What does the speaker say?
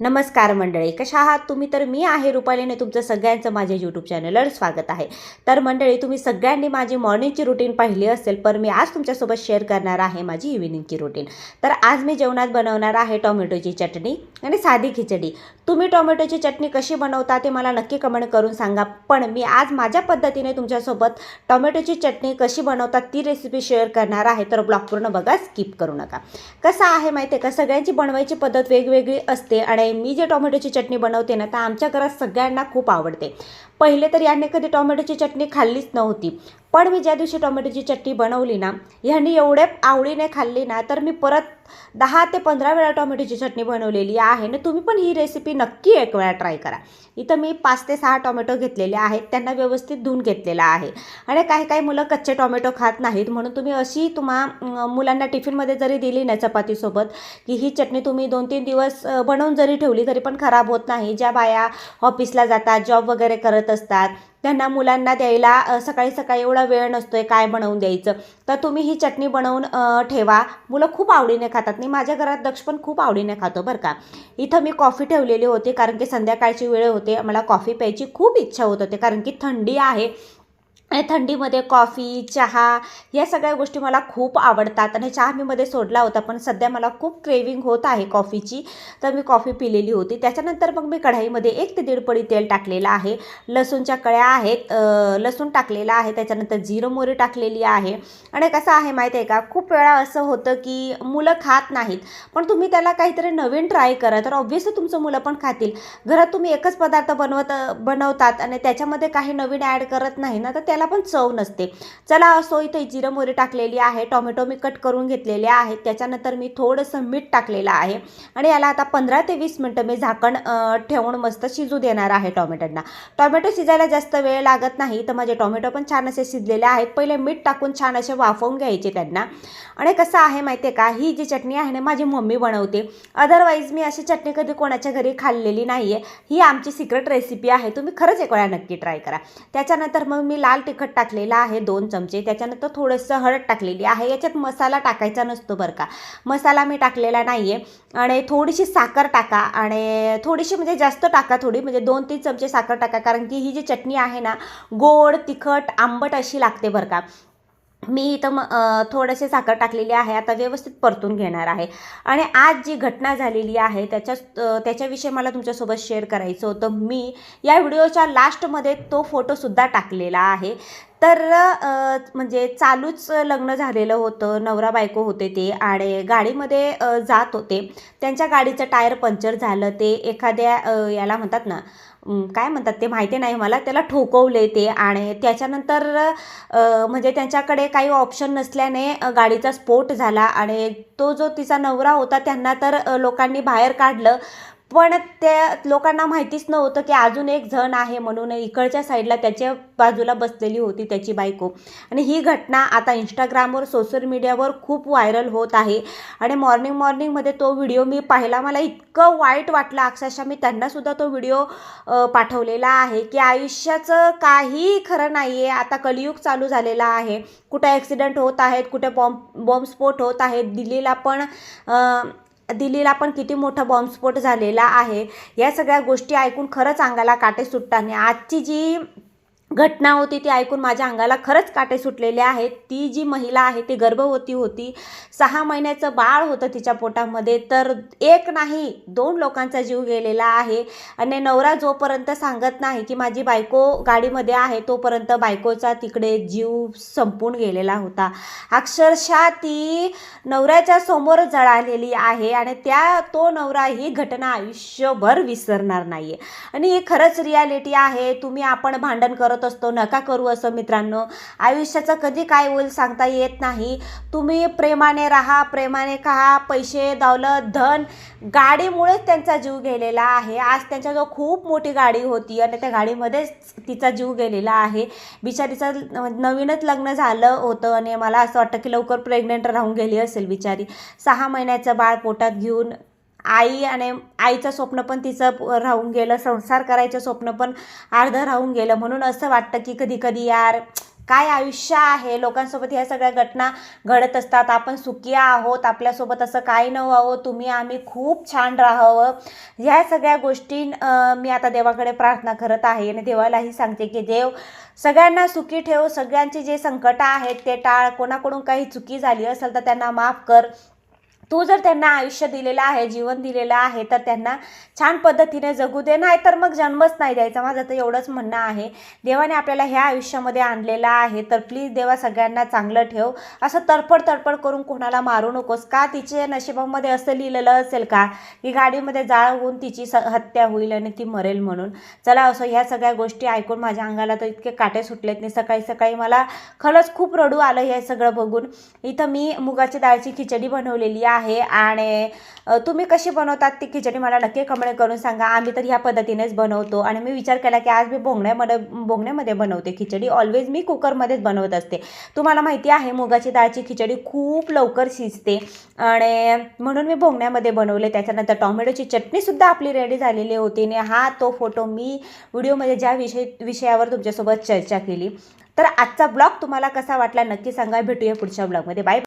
नमस्कार मंडळी कशा आहात तुम्ही? तर मी आहे रुपालीने तुमचं सगळ्यांचं माझ्या यूट्यूब चॅनलवर स्वागत आहे. तर मंडळी तुम्ही सगळ्यांनी माझी मॉर्निंगची रुटीन पाहिली असेल पण मी आज तुमच्यासोबत शेअर करणार आहे माझी इव्हिनिंगची रुटीन तर आज मी जेवणात बनवणार आहे टोमॅटोची चटणी आणि साधी खिचडी. तुम्ही टोमॅटोची चटणी कशी बनवता ते मला नक्की कमेंट करून सांगा. पण मी आज माझ्या पद्धतीने तुमच्यासोबत टोमॅटोची चटणी कशी बनवतात ती रेसिपी शेअर करणार आहे तर ब्लॉग पूर्ण बघा स्किप करू नका. कसं आहे माहिती आहे का? सगळ्यांची बनवायची पद्धत वेगवेगळी असते आणि मी जे टोमॅटोची चटणी बनवते ना तर आमच्या घरात सगळ्यांना खूप आवडते. पहिले तर यांनी कधी टोमॅटोची चटणी खाल्लीच नव्हती. पण मी ज्या दिवशी टोमॅटोची चटणी बनवली ना ह्यांनी एवढे आवडीने खाल्ली ना तर मी परत दहा ते पंधरा वेळा टोमॅटोची चटणी बनवलेली आहे. ना तुम्ही पण ही रेसिपी नक्की एक वेळा ट्राय करा. इथं मी पाच ते सहा टोमॅटो घेतलेले आहेत त्यांना व्यवस्थित धुवून घेतलेला आहे. आणि काही काही मुलं कच्चे टोमॅटो खात नाहीत म्हणून तुम्ही अशी तुम्हा मुलांना टिफिनमध्ये जरी दिली ना चपातीसोबत की ही चटणी तुम्ही दोन तीन दिवस बनवून जरी ठेवली तरी पण खराब होत नाही. ज्या बाया ऑफिसला जातात जॉब वगैरे करत असतात. त्यांना मुलांना द्यायला सकाळी सकाळी एवढा वेळ नसतोय काय बनवून द्यायचं. तर तुम्ही ही चटणी बनवून ठेवा. मुलं खूप आवडीने खातात. मी माझ्या घरात दक्ष पण खूप आवडीने खातो बरं का. इथं मी कॉफी ठेवलेली होती कारण की संध्याकाळची वेळ होते. मला कॉफी प्यायची खूप इच्छा होत होते कारण की थंडी आहे. थंडीमध्ये कॉफी चहा या सगळ्या गोष्टी मला खूप आवडतात. आणि चहा मी मध्ये सोडला होता पण सध्या मला खूप क्रेविंग होत आहे कॉफीची. तर मी कॉफी पिलेली होती. त्याच्यानंतर मग मी कढाईमध्ये एक ते दीड पडी तेल टाकलेलं आहे. लसूणच्या कळ्या आहेत लसूण टाकलेला आहे. त्याच्यानंतर जिरं मोरी टाकलेली आहे. आणि कसं आहे माहिती आहे का? खूप वेळा असं होतं की मुलं खात नाहीत. पण तुम्ही त्याला काहीतरी नवीन ट्राय करा. तर ऑब्व्हियसली तुमचं मुलं पण खातील. घरात तुम्ही एकच पदार्थ बनवत बनवतात आणि त्याच्यामध्ये काही नवीन ॲड करत नाही ना तर त्याला पण चव नसते. चला असो इथे जिरं मोहरी टाकलेली आहे. टोमॅटो मी कट करून घेतलेले आहेत. त्याच्यानंतर मी थोडंसं मीठ टाकलेलं आहे. आणि याला आता पंधरा ते वीस मिनटं मी झाकण ठेवून मस्त शिजू देणार आहे टोमॅटोंना. टोमॅटो शिजायला जास्त वेळ लागत नाही तर माझे टोमॅटो पण छान असे शिजलेले आहेत. पहिले मीठ टाकून छान असे वाफवून घ्यायचे त्यांना. आणि कसं आहे माहिती आहे का ही जी चटणी आहे ना माझी मम्मी बनवते. अदरवाईज मी अशी चटणी कधी कोणाच्या घरी खाल्लेली नाही आहे ही आमची सिक्रेट रेसिपी आहे. तुम्ही खरंच एक वेळा नक्की ट्राय करा. त्याच्यानंतर मग मी लाल तिखट टाकलेलं आहे दोन चमचे. त्याच्यानंतर थोडंसं हळद टाकलेली आहे. याच्यात मसाला टाकायचा नसतो बरं का. मसाला मी टाकलेला नाही आहे आणि थोडीशी साखर टाका आणि थोडीशी म्हणजे जास्त टाका थोडी. म्हणजे दोन तीन चमचे साखर टाका. कारण की ही जी चटणी आहे ना गोड तिखट आंबट अशी लागते बरं का. मी इथं मग थोडेसे साखर टाकलेली आहे आता व्यवस्थित परतून घेणार आहे. आणि आज जी घटना झालेली आहे त्याच्या त्याच्याविषयी मला तुमच्यासोबत शेअर करायचं होतं. मी या व्हिडिओच्या लास्टमध्ये तो फोटोसुद्धा टाकलेला आहे. तर म्हणजे चालूच लग्न झालेलं होतं. नवरा बायको होते ते आणि गाडीमध्ये जात होते. त्यांच्या गाडीचं टायर पंक्चर झालं. ते एखाद्या याला म्हणतात ना काय म्हणतात ते माहिती नाही मला त्याला ठोकवले ते आणि त्याच्यानंतर म्हणजे त्यांच्याकडे काही ऑप्शन नसल्याने गाडीचा स्फोट झाला आणि तो जो तिचा नवरा होता त्यांना तर लोकांनी बाहेर काढलं. पण त्या लोकांना माहितीच नव्हतं की अजून एक जण आहे म्हणून इकडच्या साईडला त्याच्या बाजूला बसलेली होती त्याची बायको. आणि ही घटना आता इंस्टाग्रामवर सोशल मीडियावर खूप व्हायरल होत आहे. आणि मॉर्निंग मॉर्निंगमध्ये तो व्हिडिओ मी पाहिला. मला इतकं वाईट वाटलं. अक्षरशः मी त्यांनासुद्धा तो व्हिडिओ पाठवलेला आहे की आयुष्याचं काही खरं नाही आहे आता कलियुग चालू झालेला आहे. कुठे ॲक्सिडेंट होत आहेत कुठे बॉम्ब बॉम्बस्फोट होत आहेत. दिल्लीला पण दिल्लीला पण किती मोठा बॉम्बस्फोट झालेला आहे. या सगळ्या गोष्टी ऐकून खरंच अंगाला काटे सुटतात आजची जी घटना होती ती ऐकून माझ्या अंगाला खरंच काटे सुटलेले आहेत. ती जी महिला आहे ती गर्भवती होती. सहा महिन्याचं बाळ होतं तिच्या पोटामध्ये. तर एक नाही दोन लोकांचा जीव गेलेला आहे. आणि नवरा जोपर्यंत सांगत नाही की माझी बायको गाडीमध्ये आहे तोपर्यंत बायकोचा तिकडे जीव संपून गेलेला होता. अक्षरशः ती नवऱ्याच्या समोर जळालेली आहे आणि त्या तो नवरा ही घटना आयुष्यभर विसरणार नाही आहे आणि ही खरंच रियालिटी आहे. तुम्ही आपण भांडण करत असतो नका करू असं मित्रांनो. आयुष्याचं कधी काय होईल सांगता येत नाही. तुम्ही प्रेमाने राहा प्रेमाने खा पैसे दौलत धन गाडीमुळेच त्यांचा जीव गेलेला आहे. आज त्यांच्याजवळ खूप मोठी गाडी होती आणि त्या गाडीमध्येच तिचा जीव गेलेला आहे. बिचारीचं नवीनच लग्न झालं होतं आणि मला असं वाटतं की लवकर प्रेग्नेंट राहून गेली असेल बिचारी. सहा महिन्याचं बाळ पोटात घेऊन आई आणि आईचं स्वप्न पण तिचं राहून गेलं संसार करायचं स्वप्न पण अर्धं राहून गेलं. म्हणून असं वाटतं की कधी कधी यार काय आयुष्य आहे? लोकांसोबत ह्या सगळ्या घटना घडत असतात. आपण सुखी आहोत आपल्यासोबत असं काही न व्हावं तुम्ही आम्ही खूप छान राहावं. ह्या सगळ्या गोष्टी मी आता देवाकडे प्रार्थना करत आहे आणि देवालाही सांगते की देव सगळ्यांना सुखी ठेव. सगळ्यांचे जे संकटं आहेत ते टाळ. कोणाकडून काही चुकी झाली असेल तर त्यांना माफ कर. तू जर त्यांना आयुष्य दिलेलं आहे जीवन दिलेलं आहे तर त्यांना छान पद्धतीने जगू दे. नाही तर मग जन्मच नाही द्यायचा. माझं तर एवढंच म्हणणं आहे. देवाने आपल्याला ह्या आयुष्यामध्ये आणलेलं आहे तर प्लीज देवा सगळ्यांना चांगलं ठेव. असं तडफड तडफड करून कोणाला मारू नकोस. का तिच्या नशिबामध्ये असं लिहिलेलं असेल का? की गाडीमध्ये जाळ होऊन तिची स हत्या होईल आणि ती मरेल म्हणून. चला असं ह्या सगळ्या गोष्टी ऐकून माझ्या अंगाला तर इतके काटे सुटलेत नाही सकाळी सकाळी मला खरंच खूप रडू आलं हे सगळं बघून. इथं मी मुगाची डाळची खिचडी बनवलेली आहे. आहे आणि तुम्ही कशी बनवतात ती खिचडी मला नक्की कमेंट करून सांगा. आम्ही तर ह्या पद्धतीनेच बनवतो आणि मी विचार केला की आज मी भोंगण्यामध्ये भोंगण्यामध्ये बनवते खिचडी. ऑलवेज मी कुकरमध्येच बनवत असते. तुम्हाला माहिती आहे मुगाची डाळची खिचडी खूप लवकर शिजते आणि म्हणून मी भोंगण्यामध्ये बनवले. त्याच्यानंतर टॉमॅटोची चटणीसुद्धा आपली रेडी झालेली होती आणि हा तो फोटो मी व्हिडिओमध्ये ज्या विषय विषयावर तुमच्यासोबत चर्चा केली. तर आजचा ब्लॉग तुम्हाला कसा वाटला नक्की सांगा. भेटूया पुढच्या ब्लॉगमध्ये बाय